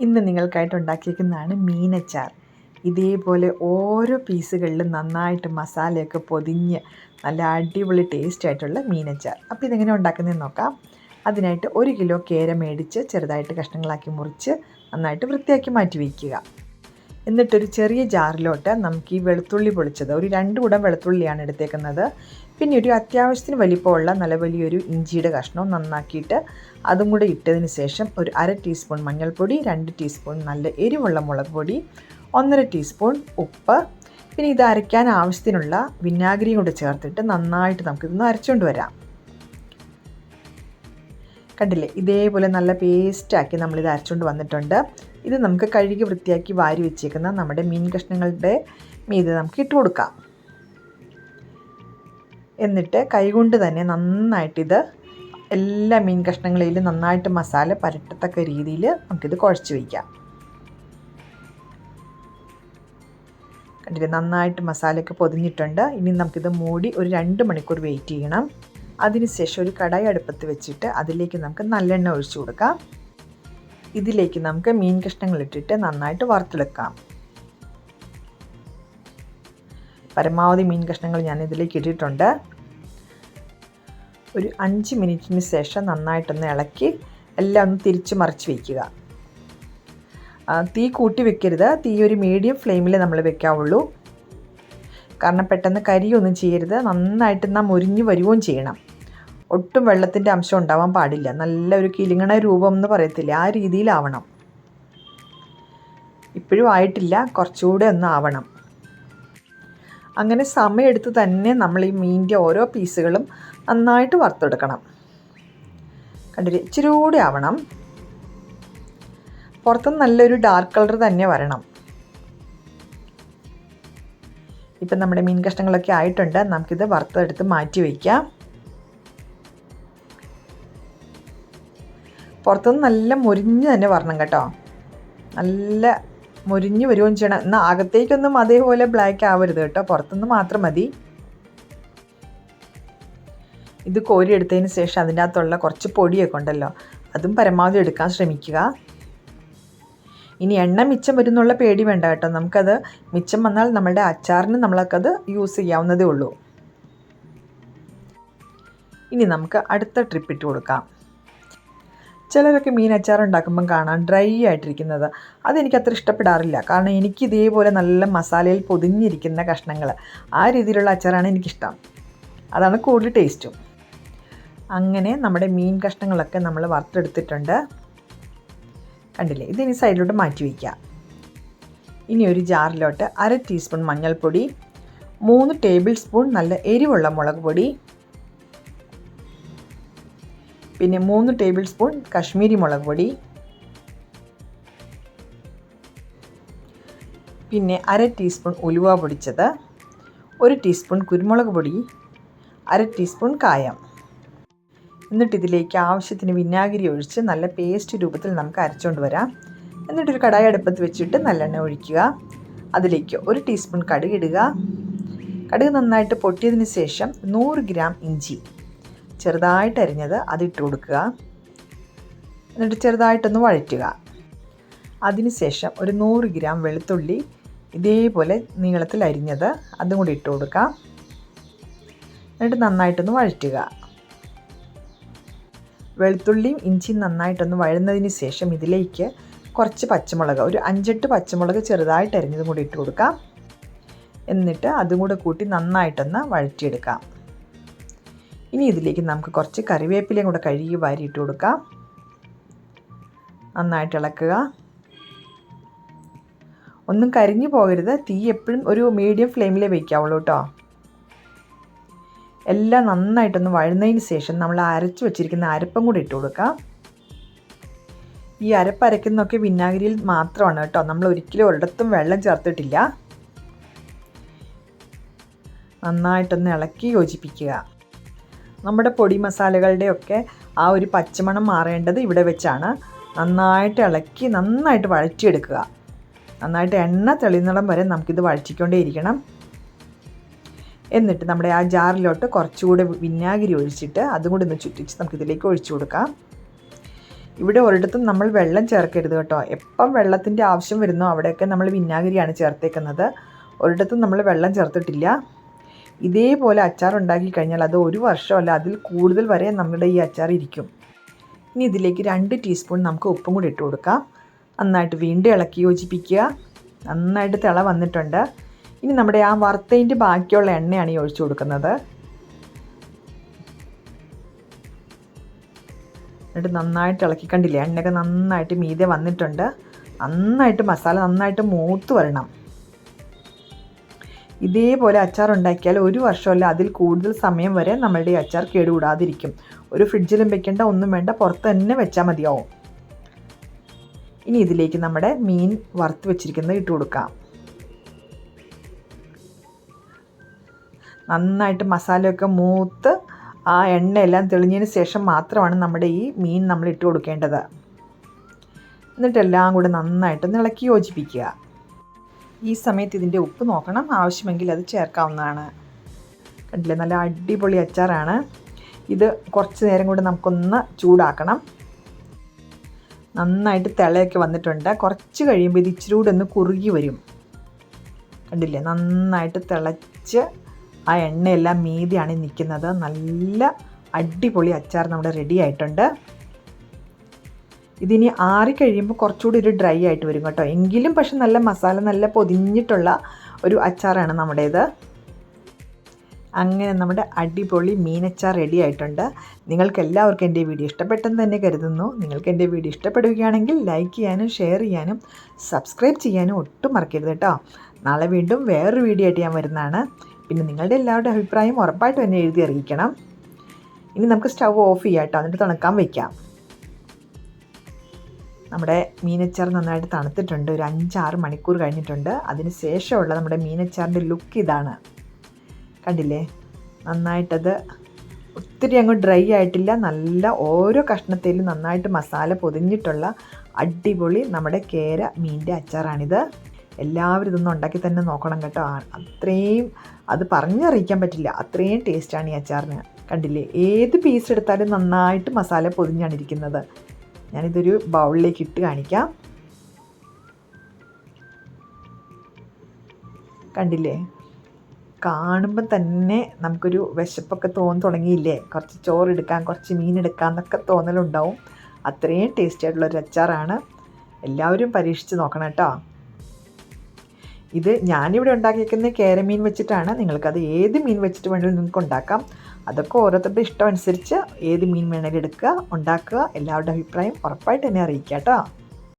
ഇന്ന് നിങ്ങൾക്കായിട്ട് ഉണ്ടാക്കിയിരിക്കുന്നതാണ് മീനച്ചാർ. ഇതേപോലെ ഓരോ പീസുകളിലും നന്നായിട്ട് മസാലയൊക്കെ പൊതിഞ്ഞ് നല്ല അടിപൊളി ടേസ്റ്റ് ആയിട്ടുള്ള മീനച്ചാർ. അപ്പോൾ ഇതെങ്ങനെ ഉണ്ടാക്കുന്നതെന്ന് നോക്കാം. അതിനായിട്ട് ഒരു കിലോ കേര മേടിച്ച് ചെറുതായിട്ട് കഷ്ണങ്ങളാക്കി മുറിച്ച് നന്നായിട്ട് വൃത്തിയാക്കി മാറ്റി വയ്ക്കുക എന്നിട്ടൊരു ചെറിയ ജാറിലോട്ട് നമുക്ക് ഈ വെളുത്തുള്ളി പൊളിച്ചത് ഒരു രണ്ട് കുടം വെളുത്തുള്ളിയാണ് എടുത്തേക്കുന്നത്. പിന്നെ ഒരു അത്യാവശ്യത്തിന് വലിപ്പമുള്ള നല്ല വലിയൊരു ഇഞ്ചിയുടെ കഷ്ണം നന്നാക്കിയിട്ട് അതും കൂടെ ഇട്ടതിന് ശേഷം ഒരു അര ടീസ്പൂൺ മഞ്ഞൾപ്പൊടി രണ്ട് ടീസ്പൂൺ നല്ല എരിവുള്ള മുളക് പൊടി ഒന്നര ടീസ്പൂൺ ഉപ്പ്. പിന്നെ ഇത് അരയ്ക്കാൻ ആവശ്യത്തിനുള്ള വിനാഗിരിയും കൂടെ ചേർത്തിട്ട് നന്നായിട്ട് നമുക്കിതൊന്ന് അരച്ചുകൊണ്ട് വരാം. കണ്ടില്ലേ? ഇതേപോലെ നല്ല പേസ്റ്റാക്കി നമ്മളിത് അരച്ചുകൊണ്ട് വന്നിട്ടുണ്ട്. ഇത് നമുക്ക് കഴുകി വൃത്തിയാക്കി വാരി വെച്ചേക്കുന്ന നമ്മുടെ മീൻ കഷ്ണങ്ങളുടെ മീത് നമുക്ക് ഇട്ട് കൊടുക്കാം. എന്നിട്ട് കൈകൊണ്ട് തന്നെ നന്നായിട്ടിത് എല്ലാ മീൻ കഷ്ണങ്ങളിലും നന്നായിട്ട് മസാല പരട്ടത്തക്ക രീതിയിൽ നമുക്കിത് കുഴച്ച് വയ്ക്കാം കണ്ടില്ലേ നന്നായിട്ട് മസാലയൊക്കെ പൊതിഞ്ഞിട്ടുണ്ട്. ഇനി നമുക്കിത് മൂടി ഒരു രണ്ട് മണിക്കൂർ വെയിറ്റ് ചെയ്യണം. അതിനുശേഷം ഒരു കടായി അടുപ്പത്ത് വെച്ചിട്ട് അതിലേക്ക് നമുക്ക് നല്ലെണ്ണ ഒഴിച്ചു കൊടുക്കാം. ഇതിലേക്ക് നമുക്ക് മീൻ കഷ്ണങ്ങൾ ഇട്ടിട്ട് നന്നായിട്ട് വറുത്തെടുക്കാം. പരമാവധി മീൻ കഷ്ണങ്ങൾ ഞാൻ ഇതിലേക്ക് ഇട്ടിട്ടുണ്ട്. ഒരു അഞ്ച് മിനിറ്റിന് ശേഷം നന്നായിട്ടൊന്ന് ഇളക്കി എല്ലാം ഒന്ന് തിരിച്ച് മറിച്ച് വയ്ക്കുക തീ കൂട്ടി വെക്കരുത്. തീ ഒരു മീഡിയം ഫ്ലെയിമിൽ നമ്മൾ വെക്കാവുള്ളൂ. കാരണം പെട്ടെന്ന് കരിയൊന്നും ചെയ്യരുത്. നന്നായിട്ട് നാം മുരിഞ്ഞ് വരികയും ചെയ്യണം. ഒട്ടും വെള്ളത്തിന്റെ അംശം ഉണ്ടാവാൻ പാടില്ല. നല്ല ഒരു കിലുങ്ങണ രൂപം എന്ന് പറയത്തില്ല? ആ രീതിയിലാവണം. ഇപ്പോഴും ആയിട്ടില്ല. കുറച്ചുകൂടെ ഒന്ന് ആവണം. അങ്ങനെ സമയമെടുത്ത് തന്നെ നമ്മൾ ഈ മീനിന്റെ ഓരോ പീസുകളും നന്നായിട്ട് വറുത്തെടുക്കണം. കണ്ടില്ലേ? ഇച്ചിരി കൂടി ആവണം. പുറത്തുനിന്ന് നല്ലൊരു ഡാർക്ക് കളർ തന്നെ വരണം. ഇപ്പം നമ്മുടെ മീൻ കഷ്ണങ്ങളൊക്കെ ആയിട്ടുണ്ട്. നമുക്കിത് വറുത്തെടുത്ത് മാറ്റി വയ്ക്കാം. പുറത്തുനിന്ന് നല്ല മുരിഞ്ഞ് തന്നെ വരണം കേട്ടോ. നല്ല മുരിഞ്ഞ് വരുകയും ചെയ്യണം. എന്നാൽ അകത്തേക്കൊന്നും അതേപോലെ ബ്ലാക്ക് ആവരുത് കേട്ടോ. പുറത്തുനിന്ന് മാത്രം മതി. ഇത് കോരി എടുത്തതിന് ശേഷം അതിന്റെ അകത്തുള്ള കുറച്ച് പൊടിയൊക്കെ ഉണ്ടല്ലോ അതും പരമാവധി എടുക്കാൻ ശ്രമിക്കുക. ഇനി എണ്ണ മിച്ചം വരുന്നുള്ള പേടി വേണ്ട കേട്ടോ. നമുക്കത് മിച്ചം വന്നാൽ നമ്മളുടെ അച്ചാറിന് നമ്മളൊക്കത് യൂസ് ചെയ്യാവുന്നതേ ഉള്ളൂ. ഇനി നമുക്ക് അടുത്ത ട്രിപ്പ് ഇട്ട് കൊടുക്കാം. ചിലരൊക്കെ മീൻ അച്ചാർ ഉണ്ടാക്കുമ്പം കാണാം ഡ്രൈ ആയിട്ടിരിക്കുന്നത്. അതെനിക്ക് അത്ര ഇഷ്ടപ്പെടാറില്ല. കാരണം എനിക്ക് ഇതേപോലെ നല്ല മസാലയിൽ പൊതിഞ്ഞിരിക്കുന്ന കഷ്ണങ്ങൾ ആ രീതിയിലുള്ള അച്ചാറാണ് എനിക്കിഷ്ടം. അതാണ് കൂടുതൽ ടേസ്റ്റും. അങ്ങനെ നമ്മുടെ മീൻ കഷ്ണങ്ങളൊക്കെ നമ്മൾ വറുത്തെടുത്തിട്ടുണ്ട്. കണ്ടില്ലേ? ഇതിനി സൈഡിലോട്ട് മാറ്റി വയ്ക്കാം ഇനി ഒരു ജാറിലോട്ട് അര ടീസ്പൂൺ മഞ്ഞൾപ്പൊടി മൂന്ന് ടേബിൾ സ്പൂൺ നല്ല എരിവുള്ള മുളക് പൊടി പിന്നെ മൂന്ന് ടേബിൾ സ്പൂൺ കശ്മീരി മുളക് പൊടി. പിന്നെ അര ടീസ്പൂൺ ഉലുവ പൊടിച്ചത്. ഒരു ടീസ്പൂൺ കുരുമുളക് പൊടി. അര ടീസ്പൂൺ കായം. എന്നിട്ട് ഇതിലേക്ക് ആവശ്യത്തിന് വിനാഗിരി ഒഴിച്ച് നല്ല പേസ്റ്റ് രൂപത്തിൽ നമുക്ക് അരച്ചുകൊണ്ട് വരാം. എന്നിട്ടൊരു കടായി അടുപ്പത്ത് വെച്ചിട്ട് നല്ലെണ്ണ ഒഴിക്കുക. അതിലേക്ക് ഒരു ടീസ്പൂൺ കടുക് ഇടുക. കടുക് നന്നായിട്ട് പൊട്ടിയതിന് ശേഷം നൂറ് ഗ്രാം ഇഞ്ചി. ചെറുതായിട്ട് അരിഞ്ഞത് അതിട്ട് കൊടുക്കുക. എന്നിട്ട് ചെറുതായിട്ടൊന്ന് വഴറ്റുക. അതിനുശേഷം ഒരു നൂറ് ഗ്രാം വെളുത്തുള്ളി ഇതേപോലെ നീളത്തിൽ അരിഞ്ഞത് അതും കൂടി ഇട്ട് കൊടുക്കാം എന്നിട്ട് നന്നായിട്ടൊന്ന് വഴറ്റുക. വെളുത്തുള്ളിയും ഇഞ്ചിയും നന്നായിട്ടൊന്ന് വഴുന്നതിന് ശേഷം ഇതിലേക്ക് കുറച്ച് പച്ചമുളക് ഒരു അഞ്ചെട്ട് പച്ചമുളക് ചെറുതായിട്ട് അരിഞ്ഞതും കൂടി ഇട്ട് കൊടുക്കാം. എന്നിട്ട് അതും കൂടെ കൂട്ടി നന്നായിട്ടൊന്ന് വഴറ്റിയെടുക്കാം. ഇനി ഇതിലേക്ക് നമുക്ക് കുറച്ച് കറിവേപ്പിലയും കൂടെ കഴുകി വാരിയിട്ട് കൊടുക്കാം. നന്നായിട്ട് ഇളക്കുക. ഒന്നും കരിഞ്ഞു പോകരുത്. തീ എപ്പോഴും ഒരു മീഡിയം ഫ്ലെയിമിലേ വയ്ക്കാവുള്ളൂ കേട്ടോ. എല്ലാം നന്നായിട്ടൊന്ന് വഴുന്നതിന് ശേഷം നമ്മൾ അരച്ച് വെച്ചിരിക്കുന്ന അരപ്പും കൂടി ഇട്ട് കൊടുക്കാം. ഈ അരപ്പ് അരയ്ക്കുന്നതൊക്കെ വിനാഗിരിയിൽ മാത്രമാണ് കേട്ടോ. നമ്മൾ ഒരിക്കലും ഒരിടത്തും വെള്ളം ചേർത്തിട്ടില്ല. നന്നായിട്ടൊന്ന് ഇളക്കി യോജിപ്പിക്കുക. നമ്മുടെ പൊടി മസാലകളുടെയൊക്കെ ആ ഒരു പച്ചമണം മാറേണ്ടത് ഇവിടെ വെച്ചാണ്. നന്നായിട്ട് ഇളക്കി നന്നായിട്ട് വഴറ്റിയെടുക്കുക. നന്നായിട്ട് എണ്ണ തെളിയുന്നിടം വരെ നമുക്കിത് വഴറ്റിക്കൊണ്ടേയിരിക്കണം എന്നിട്ട് നമ്മുടെ ആ ജാറിലോട്ട് കുറച്ചുകൂടെ വിനാഗിരി ഒഴിച്ചിട്ട് അതും കൂടി ഒന്ന് ചുറ്റിച്ച് നമുക്കിതിലേക്ക് ഒഴിച്ചു കൊടുക്കാം. ഇവിടെ ഒരിടത്തും നമ്മൾ വെള്ളം ചേർക്കരുത് കേട്ടോ. എപ്പം വെള്ളത്തിന്റെ ആവശ്യം വരുന്നോ അവിടെയൊക്കെ നമ്മൾ വിനാഗിരിയാണ് ചേർത്തേക്കുന്നത്. ഒരിടത്തും നമ്മൾ വെള്ളം ചേർത്തിട്ടില്ല. ഇതേപോലെ അച്ചാർ ഉണ്ടാക്കി കഴിഞ്ഞാൽ അത് ഒരു വർഷമല്ല അതിൽ കൂടുതൽ വരെ നമ്മുടെ ഈ അച്ചാർ ഇരിക്കും. ഇനി ഇതിലേക്ക് രണ്ട് ടീസ്പൂൺ നമുക്ക് ഉപ്പും കൂടി ഇട്ട് കൊടുക്കാം. നന്നായിട്ട് വീണ്ടും ഇളക്കി യോജിപ്പിക്കുക. നന്നായിട്ട് തിള വന്നിട്ടുണ്ട്. ഇനി നമ്മുടെ ആ വറുത്തതിന്റെ ബാക്കിയുള്ള എണ്ണയാണ് ഈ ഒഴിച്ചു കൊടുക്കുന്നത്. എന്നിട്ട് നന്നായിട്ട് ഇളക്കി കണ്ടില്ലേ എണ്ണയൊക്കെ നന്നായിട്ട് മീതെ വന്നിട്ടുണ്ട്. നന്നായിട്ട് മസാല നന്നായിട്ട് മൂത്ത് വരണം. ഇതേപോലെ അച്ചാർ ഉണ്ടാക്കിയാൽ ഒരു വർഷമല്ല അതിൽ കൂടുതൽ സമയം വരെ നമ്മളുടെ അച്ചാർ കേടുകൂടാതിരിക്കും. ഒരു ഫ്രിഡ്ജിലും വെക്കേണ്ട ഒന്നും വേണ്ട പുറത്ത് തന്നെ വെച്ചാൽ മതിയാവും. ഇനി ഇതിലേക്ക് നമ്മുടെ മീൻ വറുത്ത് വെച്ചിരിക്കുന്നത് ഇട്ട് കൊടുക്കാം. നന്നായിട്ട് മസാലയൊക്കെ മൂത്ത് ആ എണ്ണയെല്ലാം തെളിഞ്ഞതിന് ശേഷം മാത്രമാണ് നമ്മുടെ ഈ മീൻ നമ്മൾ ഇട്ട് കൊടുക്കേണ്ടത്. എന്നിട്ടെല്ലാം കൂടെ നന്നായിട്ട് ഇളക്കി യോജിപ്പിക്കുക. ഈ സമയത്ത് ഇതിന്റെ ഉപ്പ് നോക്കണം. ആവശ്യമെങ്കിൽ അത് ചേർക്കാവുന്നതാണ്. കണ്ടില്ലേ? നല്ല അടിപൊളി അച്ചാറാണ്. ഇത് കുറച്ച് നേരം കൂടി നമുക്കൊന്ന് ചൂടാക്കണം. നന്നായിട്ട് തിളയൊക്കെ വന്നിട്ടുണ്ട്. കുറച്ച് കഴിയുമ്പോൾ ഇത് ഇച്ചിരി കൂടെ ഒന്ന് കുറുകി വരും. കണ്ടില്ലേ? നന്നായിട്ട് തിളച്ച് ആ എണ്ണയെല്ലാം മീതിയാണ് നിൽക്കുന്നത്. നല്ല അടിപൊളി അച്ചാർ നമ്മുടെ റെഡി ആയിട്ടുണ്ട്. ഇതിനി ആറി കഴിയുമ്പോൾ കുറച്ചുകൂടി ഒരു ഡ്രൈ ആയിട്ട് വരും കേട്ടോ. എങ്കിലും പക്ഷെ നല്ല മസാല നല്ല പൊതിഞ്ഞിട്ടുള്ള ഒരു അച്ചാറാണ് നമ്മുടേത്. അങ്ങനെ നമ്മുടെ അടിപൊളി മീനച്ചാർ റെഡി ആയിട്ടുണ്ട്. നിങ്ങൾക്ക് എല്ലാവർക്കും എന്റെ വീഡിയോ ഇഷ്ടപ്പെട്ടെന്ന് തന്നെ കരുതുന്നു. നിങ്ങൾക്ക് എന്റെ വീഡിയോ ഇഷ്ടപ്പെടുകയാണെങ്കിൽ ലൈക്ക് ചെയ്യാനും ഷെയർ ചെയ്യാനും സബ്സ്ക്രൈബ് ചെയ്യാനും ഒട്ടും മറക്കരുത് കേട്ടോ. നാളെ വീണ്ടും വേറൊരു വീഡിയോ ആയിട്ട് ഞാൻ വരുന്നതാണ്. പിന്നെ നിങ്ങളുടെ എല്ലാവരുടെ അഭിപ്രായം ഉറപ്പായിട്ടും എന്നെ എഴുതി അറിയിക്കണം. ഇനി നമുക്ക് സ്റ്റൗ ഓഫ് ചെയ്യാം കേട്ടോ. എന്നിട്ട് തണുക്കാൻ വയ്ക്കാം നമ്മുടെ മീനച്ചാർ നന്നായിട്ട് തണുത്തിട്ടുണ്ട്. ഒരു അഞ്ചാറ് മണിക്കൂർ കഴിഞ്ഞിട്ടുണ്ട്. അതിന് ശേഷമുള്ള നമ്മുടെ മീനച്ചാറിന്റെ ലുക്ക് ഇതാണ്. കണ്ടില്ലേ? നന്നായിട്ടത് ഒത്തിരി അങ്ങ് ഡ്രൈ ആയിട്ടില്ല. നല്ല ഓരോ കഷ്ണത്തിലും നന്നായിട്ട് മസാല പൊതിഞ്ഞിട്ടുള്ള അടിപൊളി നമ്മുടെ കേര മീന്റെ അച്ചാറാണിത്. എല്ലാവരും ഇതൊന്നും ഉണ്ടാക്കി തന്നെ നോക്കണം കേട്ടോ. അത്രയും അത് പറഞ്ഞറിയിക്കാൻ പറ്റില്ല. അത്രയും ടേസ്റ്റാണ് ഈ അച്ചാറിന്. കണ്ടില്ലേ? ഏത് പീസ് എടുത്താലും നന്നായിട്ട് മസാല പൊതിഞ്ഞാണ് ഇരിക്കുന്നത്. ഞാനിതൊരു ബൗളിലേക്ക് ഇട്ട് കാണിക്കാം. കണ്ടില്ലേ? കാണുമ്പോൾ തന്നെ നമുക്കൊരു വിശപ്പൊക്കെ തോന്നി തുടങ്ങിയില്ലേ? കുറച്ച് ചോറ് എടുക്കാൻ കുറച്ച് മീൻ എടുക്കാം എന്നൊക്കെ തോന്നലുണ്ടാവും. അത്രയും ടേസ്റ്റി ആയിട്ടുള്ളൊരു അച്ചാറാണ്. എല്ലാവരും പരീക്ഷിച്ച് നോക്കണം കേട്ടോ. ഇത് ഞാനിവിടെ ഉണ്ടാക്കിയിരിക്കുന്ന കേരമീൻ വെച്ചിട്ടാണ്. നിങ്ങൾക്കത് ഏത് മീൻ വെച്ചിട്ട് വേണമെങ്കിലും നിങ്ങൾക്ക് ഉണ്ടാക്കാം അതൊക്കെ ഓരോരുത്തരുടെ ഇഷ്ടം അനുസരിച്ച് ഏത് മീൻ വേണമെങ്കിലും എടുക്കുക ഉണ്ടാക്കുക. എല്ലാവരുടെ അഭിപ്രായം ഉറപ്പായിട്ട് എന്നെ അറിയിക്കാം കേട്ടോ.